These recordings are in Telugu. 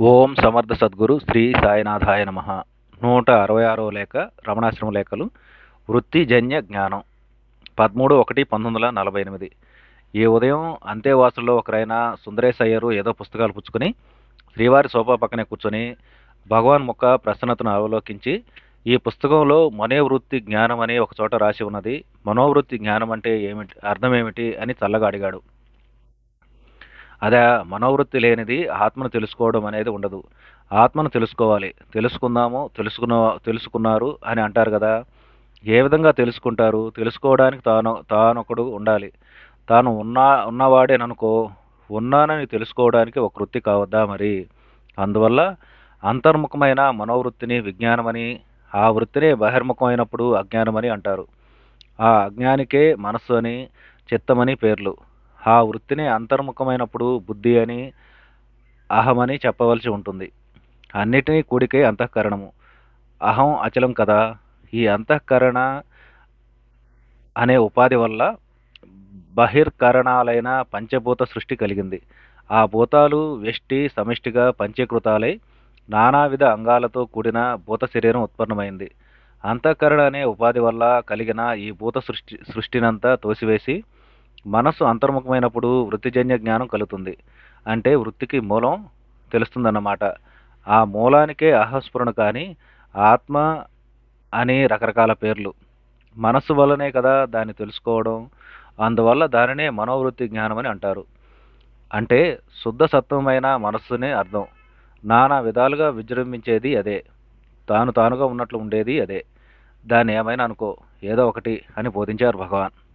ఓం సమర్థ సద్గురు శ్రీ సాయినాథాయ నమ. నూట అరవై ఆరో లేఖ రమణాశ్రమ లేఖలు వృత్తిజన్య జ్ఞానం. పదమూడు ఒకటి పంతొమ్మిది వందల నలభై ఎనిమిది. ఈ ఉదయం అంతేవాసుల్లో ఒకరైన సుందరేశ్ అయ్యరు ఏదో పుస్తకాలు పుచ్చుకొని శ్రీవారి సోఫా పక్కనే కూర్చొని భగవాన్ ముఖ ప్రసన్నతను అవలోకించి ఈ పుస్తకంలో మనోవృత్తి జ్ఞానం అని ఒక చోట రాసి ఉన్నది. మనోవృత్తి జ్ఞానం అంటే ఏమిటి అర్థం ఏమిటి అని చల్లగా అడిగాడు. అదే మనోవృత్తి లేనిది ఆత్మను తెలుసుకోవడం అనేది ఉండదు. ఆత్మను తెలుసుకోవాలి. తెలుసుకుందాము తెలుసుకున్న తెలుసుకున్నారు అని అంటారు కదా. ఏ విధంగా తెలుసుకుంటారు? తెలుసుకోవడానికి తాను తానొకడు ఉండాలి. తాను ఉన్నా ఉన్నవాడేననుకో ఉన్నానని తెలుసుకోవడానికి ఒక వృత్తి కావద్దా మరి? అందువల్ల అంతర్ముఖమైన మనోవృత్తిని విజ్ఞానమని ఆ వృత్తినే బహిర్ముఖమైనప్పుడు అజ్ఞానమని అంటారు. ఆ అజ్ఞానికే మనస్సు అని చిత్తమని పేర్లు. ఆ వృత్తిని అంతర్ముఖమైనప్పుడు బుద్ధి అని అహమని చెప్పవలసి ఉంటుంది. అన్నిటినీ కూడికే అంతఃకరణము. అహం అచలం కదా. ఈ అంతఃకరణ అనే ఉపాధి వల్ల బహిర్కరణాలైన పంచభూత సృష్టి కలిగింది. ఆ భూతాలు వ్యష్టి సమిష్టిగా పంచీకృతాలై నానావిధ అంగాలతో కూడిన భూత శరీరం ఉత్పన్నమైంది. అంతఃకరణ అనే ఉపాధి వల్ల కలిగిన ఈ భూత సృష్టి సృష్టినంతా తోసివేసి మనస్సు అంతర్ముఖమైనప్పుడు వృత్తిజన్య జ్ఞానం కలుగుతుంది. అంటే వృత్తికి మూలం తెలుస్తుందన్నమాట. ఆ మూలానికే అహస్ఫురణ కానీ ఆత్మ అని రకరకాల పేర్లు. మనస్సు వల్లనే కదా దాన్ని తెలుసుకోవడం. అందువల్ల దానినే మనోవృత్తి జ్ఞానం అని అంటారు. అంటే శుద్ధ సత్వమైన మనస్సునే అర్థం. నానా విధాలుగా విజృంభించేది అదే. తాను తానుగా ఉన్నట్లు ఉండేది అదే. దాన్ని ఏమైనా అనుకో. ఏదో ఒకటి అని బోధించారు భగవాన్.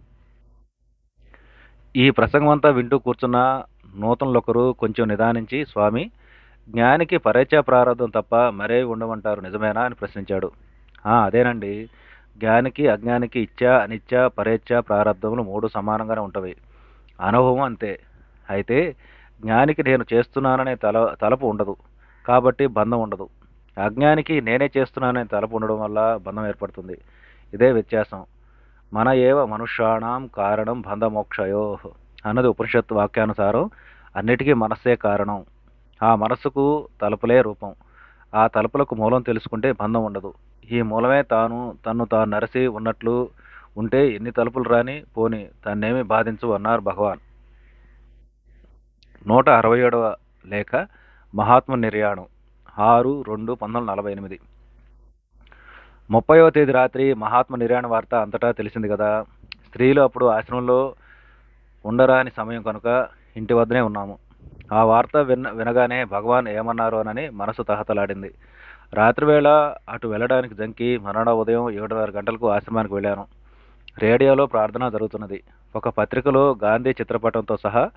ఈ ప్రసంగం అంతా వింటూ కూర్చున్న నూతనులొకరు కొంచెం నిదానించి స్వామి జ్ఞానికి పరేచ్ఛా ప్రారంధం తప్ప మరే ఉండమంటారు నిజమేనా? అని ప్రశ్నించాడు. అదేనండి. జ్ఞానికి అజ్ఞానికి ఇచ్చా అనిచ్చ పరేచ్ఛ ప్రారంధములు మూడు సమానంగానే ఉంటవి. అనుభవం అంతే. అయితే జ్ఞానికి నేను చేస్తున్నాననే తల తలపు ఉండదు. కాబట్టి బంధం ఉండదు. అజ్ఞానికి నేనే చేస్తున్నాననే తలపు ఉండడం వల్ల బంధం ఏర్పడుతుంది. ఇదే వ్యత్యాసం. మన ఏవ మనుష్యాణం కారణం బంధమోక్షయో అన్నది ఉపనిషత్ వాక్యానుసారం అన్నిటికీ మనస్సే కారణం. ఆ మనస్సుకు తలుపులే రూపం. ఆ తలుపులకు మూలం తెలుసుకుంటే బంధం ఉండదు. ఈ మూలమే తాను తన్ను తాను నరసి ఉన్నట్లు ఉంటే ఎన్ని తలుపులు రాని పోని తన్నేమి బాధించు అన్నారు భగవాన్. నూట అరవై ఏడవ లేఖ మహాత్మ నిర్యాణం. ఆరు రెండు పంతొమ్మిది వందల నలభై ఎనిమిది. ముప్పయో తేదీ రాత్రి మహాత్మ నిర్యాణ వార్త అంతటా తెలిసింది కదా. స్త్రీలు అప్పుడు ఆశ్రమంలో ఉండరాని సమయం కనుక ఇంటి వద్దనే ఉన్నాము. ఆ వార్త విన్న వినగానే భగవాన్ ఏమన్నారు అని మనసు తహతలాడింది. రాత్రివేళ అటు వెళ్ళడానికి జంకి మరణ ఉదయం ఏడున్నర గంటలకు ఆశ్రమానికి వెళ్ళాను. రేడియోలో ప్రార్థన జరుగుతున్నది. ఒక పత్రికలో గాంధీ చిత్రపటంతో సహా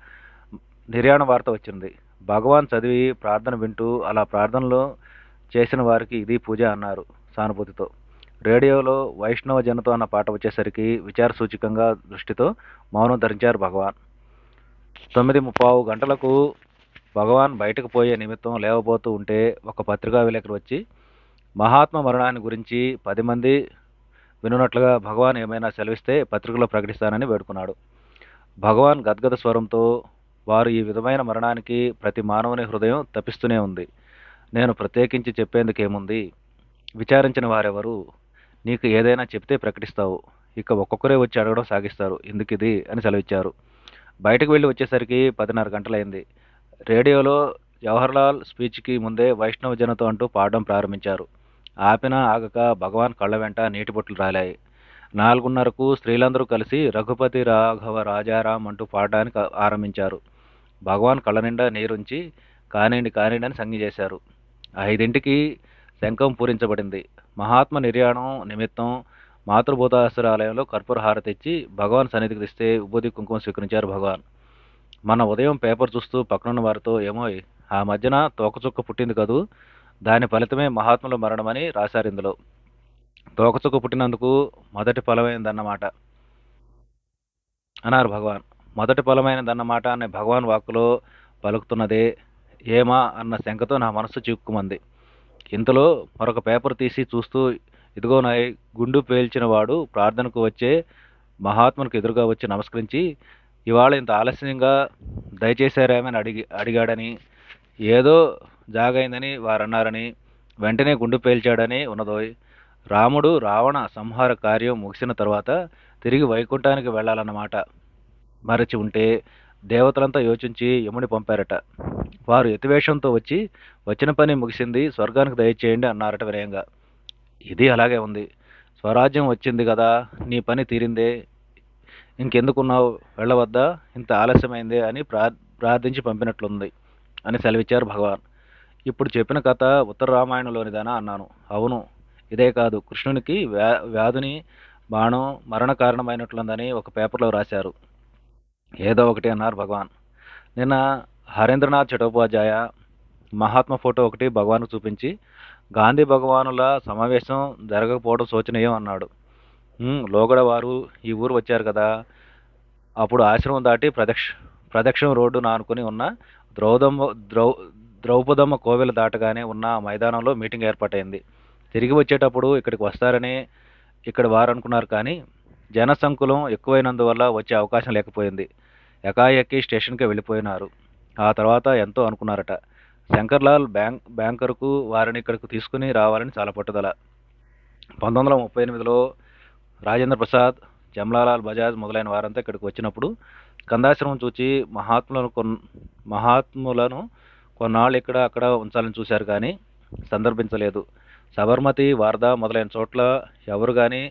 నిర్యాణ వార్త వచ్చింది. భగవాన్ చదివి ప్రార్థన వింటూ అలా ప్రార్థనలో చేసిన వారికి ఇది పూజ అన్నారు సానుభూతితో. రేడియోలో వైష్ణవ జనతో అన్న పాట వచ్చేసరికి విచార సూచికంగా దృష్టితో మౌనం ధరించారు భగవాన్. తొమ్మిది ముప్పావు గంటలకు భగవాన్ బయటకు పోయే నిమిత్తం లేవబోతూ ఉంటే ఒక పత్రికా విలేకరు వచ్చి మహాత్మ మరణాన్ని గురించి పది మంది వినున్నట్లుగా భగవాన్ ఏమైనా సెలవిస్తే పత్రికలో ప్రకటిస్తానని వేడుకున్నాడు. భగవాన్ గద్గద స్వరంతో వారు ఈ విధమైన మరణానికి ప్రతి మానవుని హృదయం తప్పిస్తూనే ఉంది. నేను ప్రత్యేకించి చెప్పేందుకేముంది? విచారించిన వారెవరు? నీకు ఏదైనా చెప్తే ప్రకటిస్తావు. ఇక ఒక్కొక్కరే వచ్చి అడగడం సాగిస్తారు. ఎందుకు ఇది? అని సెలవిచ్చారు. బయటకు వెళ్ళి వచ్చేసరికి పదిన్నర గంటలైంది. రేడియోలో జవహర్లాల్ స్పీచ్కి ముందే వైష్ణవ జనతో అంటూ పాడడం ప్రారంభించారు. ఆపిన ఆగక భగవాన్ కళ్ళ వెంట నీటి బొట్లు రాలాయి. నాలుగున్నరకు స్త్రీలందరూ కలిసి రఘుపతి రాఘవ రాజారాం అంటూ పాడడానికి ఆరంభించారు. భగవాన్ కళ్ళ నిండా నీరుంచి కానిండి కానిండి అని సంజ్ఞ చేశారు. ఐదింటికి శంఖం పూరించబడింది. మహాత్మ నిర్యాణం నిమిత్తం మాతృభూతాశ్రాలయంలో కర్పూర హారతి ఇచ్చి భగవాన్ సన్నిధికి తెస్తే ఉబోధి కుంకుమ స్వీకరించారు భగవాన్. మన ఉదయం పేపర్ చూస్తూ పక్కనున్న వారితో ఏమో ఆ మధ్యన తోకచుక్క పుట్టింది కదూ? దాని ఫలితమే మహాత్ముల మరణమని రాశారు ఇందులో. తోకచుక్క పుట్టినందుకు మొదటి ఫలమైందన్నమాట. అన్నారు భగవాన్. మొదటి ఫలమైనదన్నమాట అనే భగవాన్ వాక్కులో పలుకుతున్నదే ఏమా అన్న శంకతో నా మనసు చిక్కుమంది. ఇంతలో మరొక పేపర్ తీసి చూస్తూ ఇదిగో నాయ్ గుండు పేల్చిన వాడు ప్రార్థనకు వచ్చే మహాత్మునికి ఎదురుగా వచ్చి నమస్కరించి ఇవాళ ఇంత ఆలస్యంగా దయచేశారేమని అడిగి అడిగాడని ఏదో జాగైందని వారన్నారని వెంటనే గుండు పేల్చాడని ఉన్నదోయ్. రాముడు రావణ సంహార కార్యం ముగిసిన తర్వాత తిరిగి వైకుంఠానికి వెళ్ళాలన్నమాట. మరచి ఉంటే దేవతలంతా యోచించి యముని పంపారట. వారు యతివేషంతో వచ్చి వచ్చిన పని ముగిసింది స్వర్గానికి దయచేయండి అన్నారట వినయంగా. ఇది అలాగే ఉంది. స్వరాజ్యం వచ్చింది కదా నీ పని తీరిందే. ఇంకెందుకున్నావు? వెళ్ళవద్దా? ఇంత ఆలస్యమైందే అని ప్రా ప్రార్థించి పంపినట్లుంది అని సెలవిచ్చారు భగవాన్. ఇప్పుడు చెప్పిన కథ ఉత్తర రామాయణంలోనిదేనా? అన్నాను. అవును. ఇదే కాదు. కృష్ణునికి వ్యా వ్యాధుని బాణం మరణ కారణమైనట్లుందని ఒక పేపర్లో రాశారు. ఏదో ఒకటి అన్నారు భగవాన్. నిన్న హరేంద్రనాథ్ చటోపాధ్యాయ మహాత్మ ఫోటో ఒకటి భగవాన్కు చూపించి గాంధీ భగవానుల సమావేశం జరగకపోవడం శోచనీయం అన్నాడు. లోగడ వారు ఈ ఊరు వచ్చారు కదా. అప్పుడు ఆశ్రమం దాటి ప్రదక్ష ప్రదక్షిణ రోడ్డు నానుకుని ఉన్న ద్రౌదమ్మ ద్రౌ ద్రౌపదమ్మ కోవెల దాటగానే ఉన్న మైదానంలో మీటింగ్ ఏర్పాటైంది. తిరిగి వచ్చేటప్పుడు ఇక్కడికి వస్తారని ఇక్కడ వారు అనుకున్నారు కానీ జనసంకులం ఎక్కువైనందువల్ల వచ్చే అవకాశం లేకపోయింది. ఎకాఎక్కి స్టేషన్కి వెళ్ళిపోయినారు. ఆ తర్వాత ఎంతో అనుకున్నారట. శంకర్లాల్ బ్యాంక్ బ్యాంకర్కు వారిని ఇక్కడికి తీసుకుని రావాలని చాలా పట్టుదల. పంతొమ్మిది వందల ముప్పై ఎనిమిదిలో రాజేంద్ర ప్రసాద్ జమ్లాలాల్ బజాజ్ మొదలైన వారంతా ఇక్కడికి వచ్చినప్పుడు కందాశ్రమం చూచి మహాత్ములను కొన్ మహాత్ములను కొన్నాళ్ళు ఇక్కడ అక్కడ ఉంచాలని చూశారు కానీ సందర్భించలేదు. సబర్మతి వార్దా మొదలైన చోట్ల ఎవరు కానీ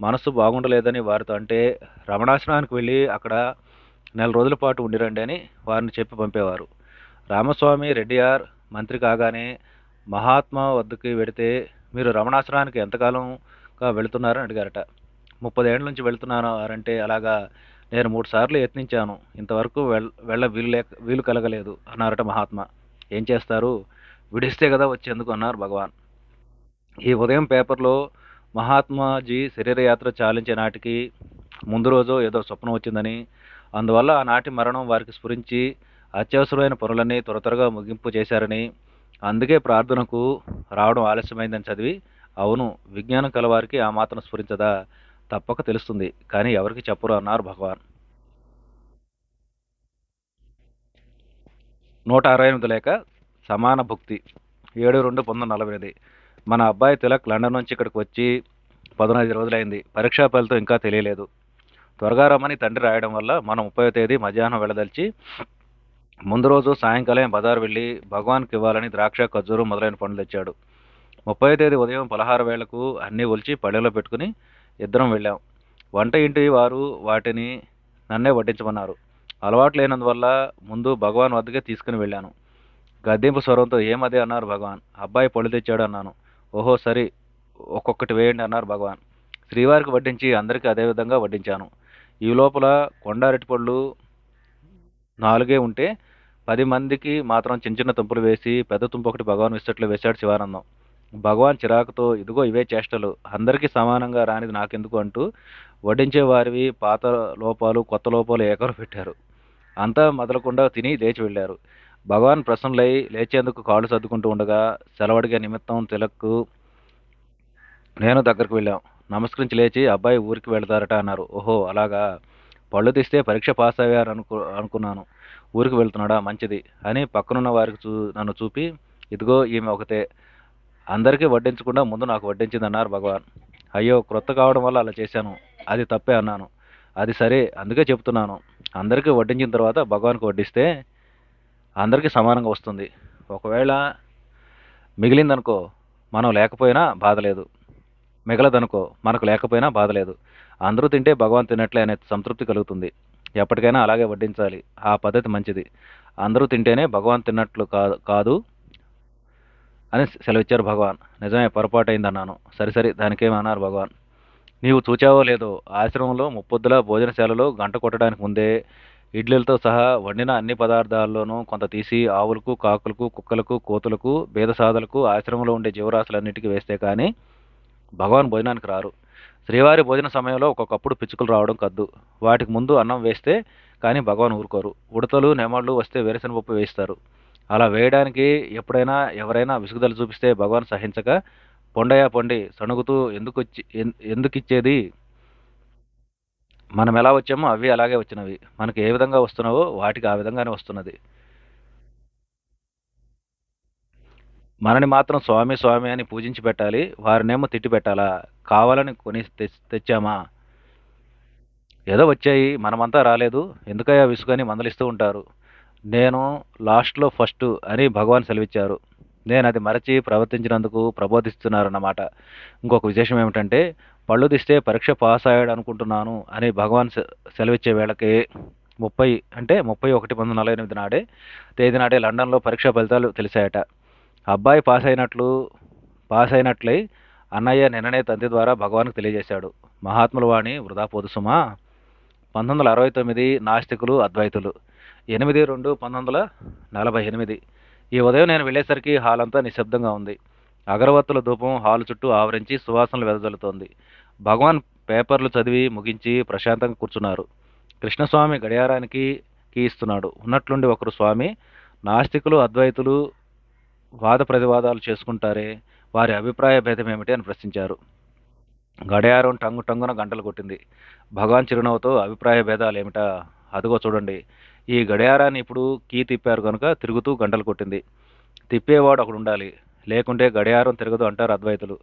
మనసు బాగుండలేదని వారితో అంటే రమణాశ్రమానికి వెళ్ళి అక్కడ నెల రోజుల పాటు ఉండిరండి అని వారిని చెప్పి పంపేవారు. రామస్వామి రెడ్డియార్ మంత్రి కాగానే మహాత్మా వద్దకి వెడితే మీరు రమణాశ్రమానికి ఎంతకాలంగా వెళుతున్నారని అడిగారట. ముప్పదేళ్ళ నుంచి వెళుతున్నారంటే అలాగా నేను మూడు సార్లు యత్నించాను. ఇంతవరకు వెళ్ వెళ్ళ వీలు లేక వీలు కలగలేదు అన్నారట మహాత్మా. ఏం చేస్తారు? విడిస్తే కదా వచ్చేందుకు అన్నారు భగవాన్. ఈ ఉదయం పేపర్లో మహాత్మాజీ శరీరయాత్ర చాలించే నాటికి ముందు రోజు ఏదో స్వప్నం వచ్చిందని అందువల్ల ఆనాటి మరణం వారికి స్ఫురించి అత్యవసరమైన పనులన్నీ త్వర త్వరగా ముగింపు చేశారని అందుకే ప్రార్థనకు రావడం ఆలస్యమైందని చదివి అవును విజ్ఞానం కలవారికి ఆ మాత్రం స్ఫురించదా? తప్పక తెలుస్తుంది కానీ ఎవరికి చెప్పరు అన్నారు భగవాన్. నూట అరవై ఎనిమిది లేక సమాన భుక్తి. ఏడు రెండు పంతొమ్మిది నలభై ఎనిమిది. మన అబ్బాయి తిలక్ లండన్ నుంచి ఇక్కడికి వచ్చి పదనైదు రోజులైంది. పరీక్షా ఫలితం ఇంకా తెలియలేదు. త్వరగా రమ్మని తండ్రి రాయడం వల్ల మనం ముప్పై తేదీ మధ్యాహ్నం వెళ్ళదలిచి ముందు రోజు సాయంకాలం బజార్ వెళ్ళి భగవాన్కి ఇవ్వాలని ద్రాక్ష ఖర్జూరు మొదలైన పండ్లు తెచ్చాడు. ముప్పై తేదీ ఉదయం పలహార వేళకు అన్నీ ఒలిచి పళ్ళెలో పెట్టుకుని ఇద్దరం వెళ్ళాం. వంట ఇంటి వారు వాటిని నన్నే వడ్డించమన్నారు. అలవాటు లేనందువల్ల ముందు భగవాన్ వద్దకే తీసుకుని వెళ్ళాను. గద్దెంపు స్వరంతో ఏమదే అన్నారు భగవాన్. అబ్బాయి పళ్ళు తెచ్చాడు అన్నాను. ఓహో సరి ఒక్కొక్కటి వేయండి అన్నారు భగవాన్. శ్రీవారికి వడ్డించి అందరికీ అదే విధంగా వడ్డించాను. ఈ లోపల కొండారెడ్డి పళ్ళు నాలుగే ఉంటే పది మందికి మాత్రం చిన్న చిన్న తుంపులు వేసి పెద్ద తుంపు ఒకటి భగవాన్ విస్తట్లో వేశాడు శివానందం. భగవాన్ చిరాకుతో ఇదిగో ఇవే చేష్టలు అందరికీ సమానంగా రానిది నాకెందుకు? అంటూ వడ్డించే వారివి పాత లోపాలు కొత్త లోపాలు ఏకరు పెట్టారు. అంతా మొదలకుండా తిని లేచి వెళ్ళారు. భగవాన్ ప్రసన్నులై లేచేందుకు కాళ్ళు సర్దుకుంటూ ఉండగా సెలవడిగే నిమిత్తం తిలక్కు నేను దగ్గరకు వెళ్ళాం. నమస్కరించి లేచి అబ్బాయి ఊరికి వెళతారట అన్నారు. ఓహో అలాగా? పళ్ళు తీస్తే పరీక్ష పాస్ అయ్యారు అనుకు అనుకున్నాను. ఊరికి వెళ్తున్నాడా? మంచిది అని పక్కనున్న వారికి చూ నన్ను చూపి ఇదిగో ఈమె ఒకతే. అందరికీ వడ్డించకుండా ముందు నాకు వడ్డించింది అన్నారు భగవాన్. అయ్యో క్రొత్త కావడం వల్ల అలా చేశాను. అది తప్పే అన్నాను. అది సరే అందుకే చెప్తున్నాను. అందరికీ వడ్డించిన తర్వాత భగవాన్కి వడ్డిస్తే అందరికీ సమానంగా వస్తుంది. ఒకవేళ మిగిలిందనుకో మనం లేకపోయినా బాధ లేదు. మిగలదనుకో మనకు లేకపోయినా బాధ లేదు. అందరూ తింటే భగవాన్ తినట్లే అనే సంతృప్తి కలుగుతుంది. ఎప్పటికైనా అలాగే వడ్డించాలి. ఆ పద్ధతి మంచిది. అందరూ తింటేనే భగవాన్ తిన్నట్లు కాదు కాదు అని సెలవిచ్చారు భగవాన్. నిజమే పొరపాటు అయిందన్నాను సరి సరి దానికేమన్నారు భగవాన్? నీవు చూచావో లేదో ఆశ్రమంలో ముప్పొద్దుల భోజనశాలలో గంట కొట్టడానికి ముందే ఇడ్లీలతో సహా వండిన అన్ని పదార్థాల్లోనూ కొంత తీసి ఆవులకు కాకులకు కుక్కలకు కోతులకు భేదసాదలకు ఆశ్రమంలో ఉండే జీవరాశులన్నిటికీ వేస్తే కానీ భగవాన్ భోజనానికి రారు. శ్రీవారి భోజన సమయంలో ఒక్కొక్కప్పుడు పిచ్చుకలు రావడం కద్దు. వాటికి ముందు అన్నం వేస్తే కానీ భగవాన్ ఊరుకోరు. ఉడతలు నెమళ్ళు వస్తే వేరుశనపప్పు వేస్తారు అలా వేయడానికి ఎప్పుడైనా ఎవరైనా విసుగుదల చూపిస్తే భగవాన్ సహించక పొండయా పొండి సణుగుతూ ఎందుకు వచ్చి ఎందుకు ఇచ్చేది? మనం ఎలా వచ్చామో అవి అలాగే వచ్చినవి. మనకి ఏ విధంగా వస్తున్నావో వాటికి ఆ విధంగానే వస్తున్నది. మనని మాత్రం స్వామి స్వామి అని పూజించి పెట్టాలి. వారినేమో తిట్టి పెట్టాలా? కావాలని కొని తెచ్చామా? ఏదో వచ్చాయి. మనమంతా రాలేదు. ఎందుకయ్యా విసుగని మందలిస్తూ ఉంటారు. నేను లాస్ట్లో ఫస్ట్ అని భగవాన్ సెలవిచ్చారు. నేను అది మరచి ప్రవర్తించినందుకు ప్రబోధిస్తున్నారన్నమాట. ఇంకొక విశేషం ఏమిటంటే పళ్ళు తీస్తే పరీక్ష పాస్ అయ్యాడు అనుకుంటున్నాను అని భగవాన్ సెలవిచ్చే వేళకి ముప్పై అంటే ముప్పై ఒకటి పంతొమ్మిది నలభై ఎనిమిది నాడే తేదీ నాడే లండన్లో పరీక్ష ఫలితాలు తెలిసాయట. అబ్బాయి పాస్ అయినట్లు పాస్ అయినట్లే అన్నయ్య నిన్ననే తండ్రి ద్వారా భగవాన్కు తెలియజేశాడు. మహాత్ముల వాణి వృధా పొదుసుమ పంతొమ్మిది వందల అరవై తొమ్మిది నాస్తికులు అద్వైతులు. ఎనిమిది రెండు పంతొమ్మిది వందల నలభై ఎనిమిది. ఈ ఉదయం నేను వెళ్ళేసరికి హాల్ అంతా నిశ్శబ్దంగా ఉంది. అగరవత్తుల ధూపం హాల్ చుట్టూ ఆవరించి సువాసనలు వెదజల్లుతోంది. భగవాన్ పేపర్లు చదివి ముగించి ప్రశాంతంగా కూర్చున్నారు. కృష్ణస్వామి గడియారానికి కీ ఇస్తున్నాడు ఉన్నట్లుండి ఒకరు స్వామి నాస్తికులు అద్వైతులు వాద ప్రతివాదాలు చేసుకుంటారే వారి అభిప్రాయ భేదం ఏమిటి అని ప్రశ్నించారు. గడియారం టంగు టంగున గంటలు కొట్టింది. భగవాన్ చిరునవ్వుతో అభిప్రాయ భేదాలు ఏమిటా? అదిగో చూడండి. ఈ గడియారాన్ని ఇప్పుడు కీ తిప్పారు కనుక తిరుగుతూ గంటలు కొట్టింది. తిప్పేవాడు ఒకడు ఉండాలి. లేకుంటే గడియారం తిరగదు అంటారు అద్వైతులు.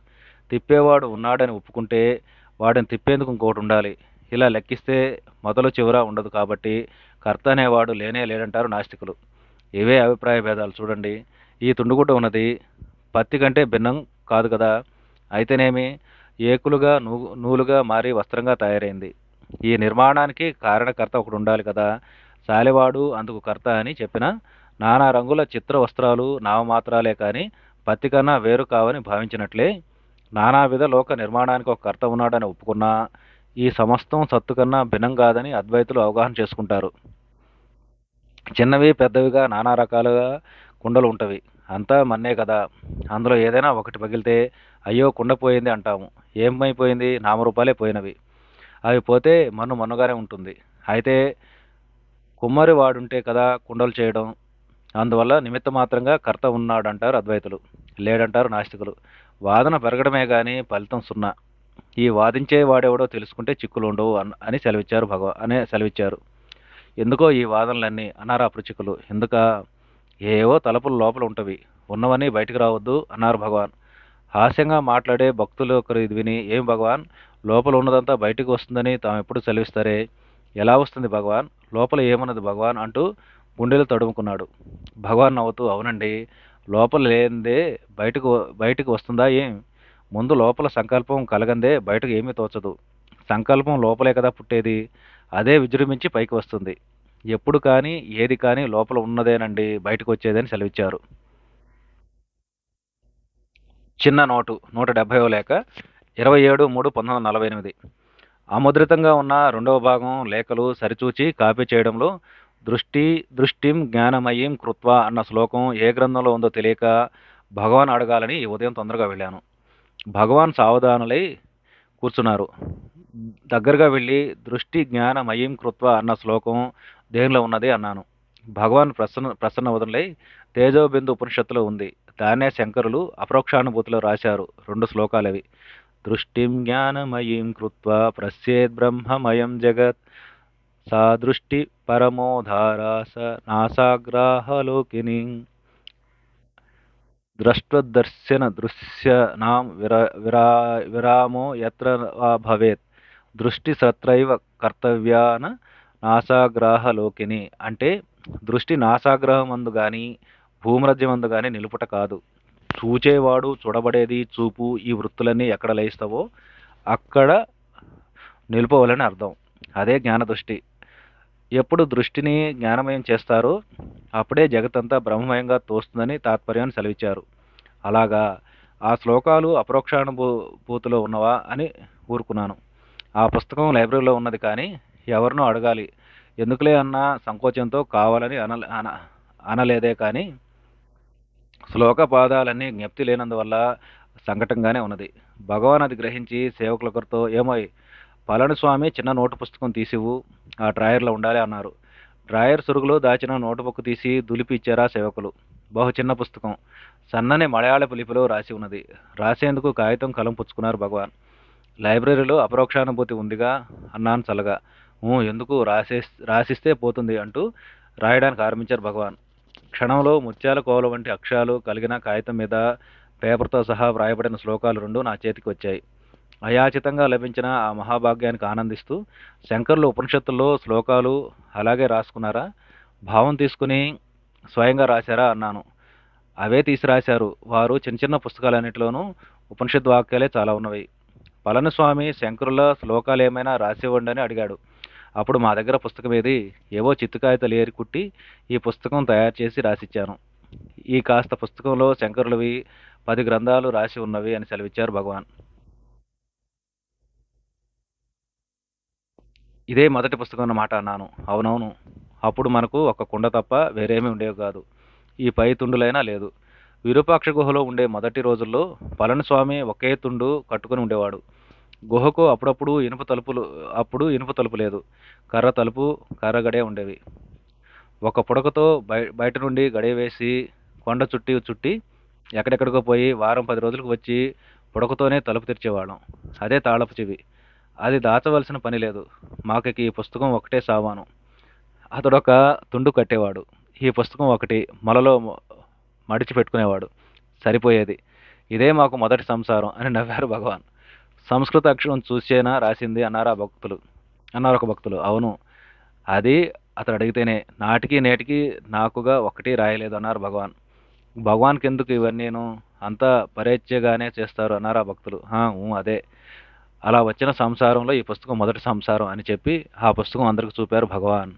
తిప్పేవాడు ఉన్నాడని ఒప్పుకుంటే వాడిని తిప్పేందుకు ఇంకొకటి ఉండాలి. ఇలా లెక్కిస్తే మొదలు చివర ఉండదు కాబట్టి కర్త అనేవాడు లేనే లేడంటారు నాస్తికులు. ఇవే అభిప్రాయ భేదాలు చూడండి. ఈ తుండుగుడ్డ ఉన్నది. పత్తి కంటే భిన్నం కాదు కదా. అయితేనేమి? ఏకులుగా నూ నూలుగా మారి వస్త్రంగా తయారైంది. ఈ నిర్మాణానికి కారణకర్త ఒకడు ఉండాలి కదా. సాలివాడు అందుకు కర్త అని చెప్పిన నానా రంగుల చిత్ర వస్త్రాలు నామమాత్రాలే కానీ పత్తి కన్నా వేరు కావని భావించినట్లే నానావిధ లోక నిర్మాణానికి ఒక కర్త ఉన్నాడని ఒప్పుకున్నా ఈ సమస్తం సత్తు కన్నా భిన్నం కాదని అద్వైతులు అవగాహన చేసుకుంటారు. చిన్నవి పెద్దవిగా నానా రకాలుగా కుండలు ఉంటవి. అంతా మన్నే కదా. అందులో ఏదైనా ఒకటి పగిలితే అయ్యో కుండపోయింది అంటాము. ఏమైపోయింది? నామరూపాలే పోయినవి. అవి పోతే మన్ను మన్నుగానే ఉంటుంది. అయితే కుమ్మరి వాడుంటే కదా కుండలు చేయడం. అందువల్ల నిమిత్త మాత్రంగా కర్త ఉన్నాడంటారు అద్వైతులు. లేడంటారు నాస్తికులు. వాదన పెరగడమే కానీ ఫలితం సున్నా. ఈ వాదించే వాడెవడో తెలుసుకుంటే చిక్కులు ఉండవు అని సెలవిచ్చారు భగవ అనే సెలవిచ్చారు. ఎందుకో ఈ వాదనలన్నీ అన్నారు అపృచికులు ఎందుక ఏవో తలుపులు లోపల ఉంటవి. ఉన్నవని బయటికి రావద్దు అన్నారు భగవాన్. హాస్యంగా మాట్లాడే భక్తులు ఒకరు ఇది విని ఏం భగవాన్? లోపల ఉన్నదంతా బయటికి వస్తుందని తాము ఎప్పుడు సెలవిస్తారే? ఎలా వస్తుంది భగవాన్? లోపల ఏమున్నది భగవాన్? అంటూ గుండెలు తడుముకున్నాడు. భగవాన్ నవ్వుతూ అవునండి లోపల లేనిదే బయటకు బయటకు వస్తుందా ఏం ముందు లోపల సంకల్పం కలగందే బయటకు ఏమీ తోచదు. సంకల్పం లోపలే కదా పుట్టేది. అదే విజృంభించి పైకి వస్తుంది. ఎప్పుడు కానీ ఏది కానీ లోపల ఉన్నదేనండి బయటకు వచ్చేదని సెలవిచ్చారు. చిన్న నోటు నూట డెబ్భైవ లేఖ ఇరవై ఏడు మూడు పంతొమ్మిది వందల నలభై ఎనిమిది. అముద్రితంగా ఉన్న రెండవ భాగం లేఖలు సరిచూచి కాపీ చేయడంలో దృష్టి దృష్టిం జ్ఞానమయీం కృత్వా అన్న శ్లోకం ఏ గ్రంథంలో ఉందో తెలియక భగవాన్ అడగాలని ఈ ఉదయం తొందరగా వెళ్ళాను. భగవాన్ సావధానులై కూర్చున్నారు. దగ్గరగా వెళ్ళి దృష్టి జ్ఞానమయీం కృత్వ అన్న శ్లోకం దేనిలో ఉన్నది అన్నాను. భగవాన్ ప్రసన్న ప్రసన్నవదనలై తేజోబిందు ఉపనిషత్తులో ఉంది. దానే శంకరులు అపరోక్షానుభూతిలో రాశారు. రెండు శ్లోకాలవి. దృష్టిం జ్ఞానమయీం కృత్వా ప్రస్యేద్ బ్రహ్మమయం జగత్. సా దృష్టి పరమోధారా స నాసాగ్రాహలోకిని. ద్రష్టదర్శన దృశ్యనాం విరా విరా విరామో ఎత్ర భవేత్. దృష్టి సత్రైవ కర్తవ్యాన నాసాగ్రాహలోకిని అంటే దృష్టి నాసాగ్రహమందు గాని భూమధ్యమందు గాని నిలుపుట కాదు. చూచేవాడు చూడబడేది చూపు ఈ వృత్తులన్నీ ఎక్కడ లయిస్తావో అక్కడ నిలుపవలని అర్థం. అదే జ్ఞాన దృష్టి ఎప్పుడు దృష్టిని జ్ఞానమయం చేస్తారో అప్పుడే జగతంతా బ్రహ్మమయంగా తోస్తుందని తాత్పర్యాన్ని సెలవిచ్చారు. అలాగా ఆ శ్లోకాలు అపరోక్షానుభూతిలో ఉన్నవా అని ఊరుకున్నాను. ఆ పుస్తకం లైబ్రరీలో ఉన్నది కానీ ఎవరినో అడగాలి. ఎందుకులే అన్న సంకోచంతో కావాలని అన అన- అనలేదే కానీ శ్లోక పాదాలన్నీ జ్ఞప్తి లేనందువల్ల సంకటంగానే ఉన్నది. భగవాన్ అది గ్రహించి సేవకులొకరితో ఏమోయ్ పళనిస్వామి చిన్న నోటు పుస్తకం తీసివు ఆ డ్రాయర్లో ఉండాలి అన్నారు. డ్రాయర్ సురుగులో దాచిన నోటుబుక్ తీసి దులిపి ఇచ్చారా సేవకులు. బహు చిన్న పుస్తకం సన్నని మలయాళపు లిపిలో రాసి ఉన్నది. రాసేందుకు కాగితం కలం పుచ్చుకున్నారు భగవాన్. లైబ్రరీలో అపరోక్షానుభూతి ఉందిగా అన్నాను చల్లగా. ఎందుకు? రాసే రాసిస్తే పోతుంది అంటూ రాయడానికి ఆరంభించారు భగవాన్. క్షణంలో ముత్యాల కోవల వంటి అక్షరాలు కలిగిన కాగితం మీద పేపర్తో సహా వ్రాయబడిన శ్లోకాలు రెండు నా చేతికి వచ్చాయి. అయాచితంగా లభించిన ఆ మహాభాగ్యానికి ఆనందిస్తూ శంకర్లు ఉపనిషత్తుల్లో శ్లోకాలు అలాగే రాసుకున్నారా? భావం తీసుకుని స్వయంగా రాశారా అన్నాను. అవే తీసి రాశారు. వారు చిన్న చిన్న పుస్తకాలన్నింటిలోనూ ఉపనిషత్ వాక్యాలే చాలా ఉన్నవి. పళనిస్వామి శంకరుల శ్లోకాలు ఏమైనా రాసివ్వండి అని అడిగాడు. అప్పుడు మా దగ్గర పుస్తకం ఏది ఏవో చిత్తుకాయతలు ఏరి కుట్టి ఈ పుస్తకం తయారు చేసి రాసిచ్చాను. ఈ కాస్త పుస్తకంలో శంకరులవి పది గ్రంథాలు రాసి ఉన్నవి అని సెలవిచ్చారు భగవాన్. ఇదే మొదటి పుస్తకం అన్నమాట అన్నాను. అవునవును. అప్పుడు మనకు ఒక కుండ తప్ప వేరేమీ ఉండేవి కాదు. ఈ పై తుండులైనా లేదు. విరూపాక్ష గుహలో ఉండే మొదటి రోజుల్లో పళనిస్వామి ఒకే తుండు కట్టుకుని ఉండేవాడు. గుహకు అప్పుడప్పుడు ఇనుప తలుపులు అప్పుడు ఇనుప తలుపు లేదు. కర్ర తలుపు కర్ర గడే ఉండేవి. ఒక పుడకతో బయ బయట నుండి గడియ వేసి కొండ చుట్టి చుట్టి ఎక్కడెక్కడికో పోయి వారం పది రోజులకు వచ్చి పుడకతోనే తలుపు తెరిచేవాళ్ళం. అదే తాళపు చెవి. అది దాచవలసిన పని లేదు. మాకు ఈ పుస్తకం ఒకటే సావాను. అతడొక తుండు కట్టేవాడు. ఈ పుస్తకం ఒకటి మొలలో మడిచి పెట్టుకునేవాడు. సరిపోయేది. ఇదే మాకు మొదటి సంసారం అని నవ్వారు భగవాన్. సంస్కృత అక్షరం చూసేనా రాసింది అన్నారు ఆ భక్తులు? అన్నారు ఒక భక్తులు. అవును. అది అతడు అడిగితేనే నాటికి నేటికి నాకుగా ఒకటి రాయలేదు అన్నారు భగవాన్. భగవాన్కి ఎందుకు ఇవన్నీను అంతా పరేచ్ఛగానే చేస్తారు అన్నారు ఆ భక్తులు. "హా, ఊ, అదే. అలా వచ్చిన సంసారంలో ఈ పుస్తకం మొదటి సంసారం అని చెప్పి ఆ పుస్తకం అందరికి చూపారు భగవాన్.